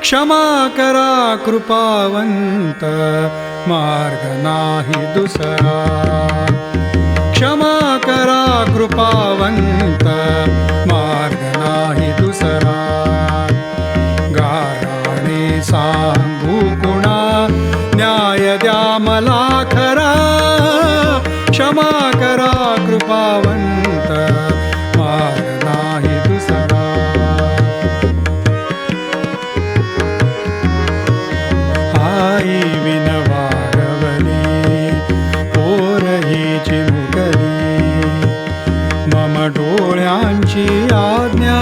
क्षमा करा कृपावन्त मर्ग न दुसरा. क्षमाकरा कृपावन्त मर्ग न दुसरा. गाणि साम्भूगुणा न्याय द्यामला करा क्षमा करा कृपावन्त डोळ्यांची आज्ञा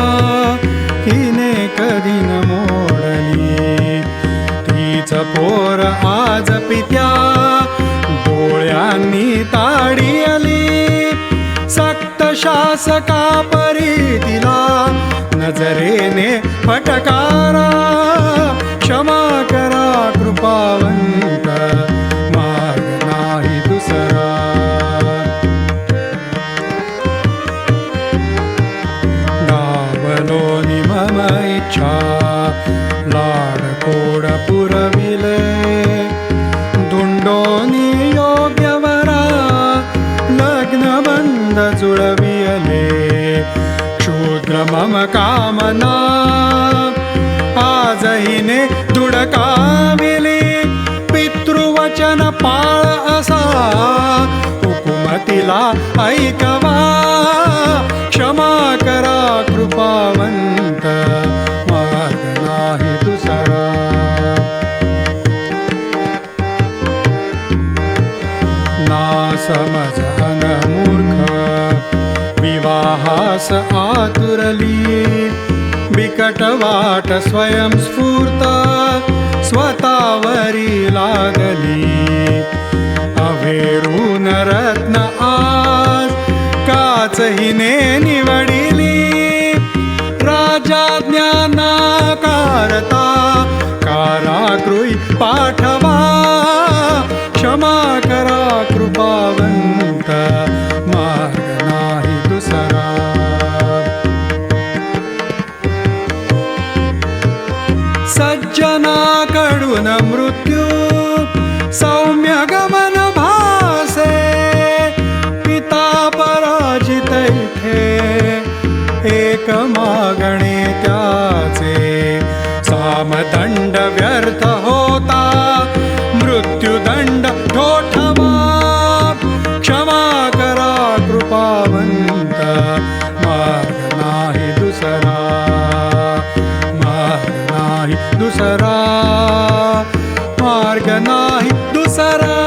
तिने कधी न मोडली. तीच पोर आज पित्या डोळ्यांनी ताडी आली सक्त शासका परी तिला नजरेने फटका क्षुद्र कामना. आजहीने दुडकाविले पितृवचन पाळ असा. हुकुमतीला ऐकवा. क्षमा करा कृपावंत मार्ग नाही दुसरा. ना समज विवाहास आतुरली बिकट वाट स्वयंस्फूर्त स्वतावरी लागली अभेरून रत्न आज काच हिने निवडिली राजा ज्ञानाकारता कारागृही पाठवा क्षमा करा कृपावंत मृत्यू सौम्य गमन भासे पिता पराजित इथे एक मागणे त्याचे सामदंड व्यर्थ होता मृत्यूदंड ठोठवा क्षमा करा তারা